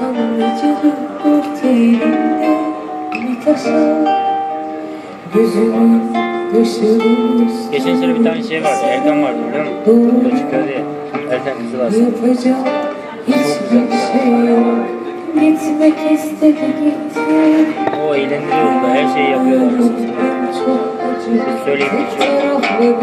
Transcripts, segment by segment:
Kanlıcılık portelinde bir taşa Gözümün yaşını Geçen sene bir tane şey vardı, Erkan vardı biliyor musun? Burada çıkıyordu ya. Erkan kızı var. Hiçbir şey yok Gitmek istedi gitti O eğlendiriyor da her şeyi yapıyorlar. Çok acı Söyleyeyim Tek geçiyor. taraflı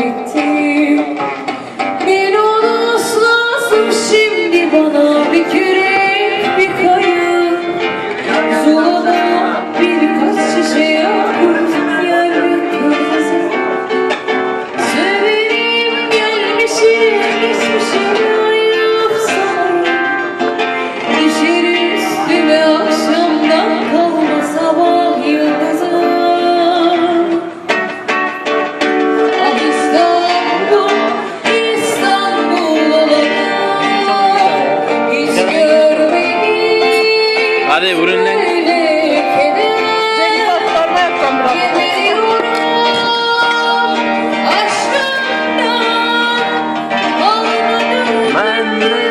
Hadi vurun lan. Ben de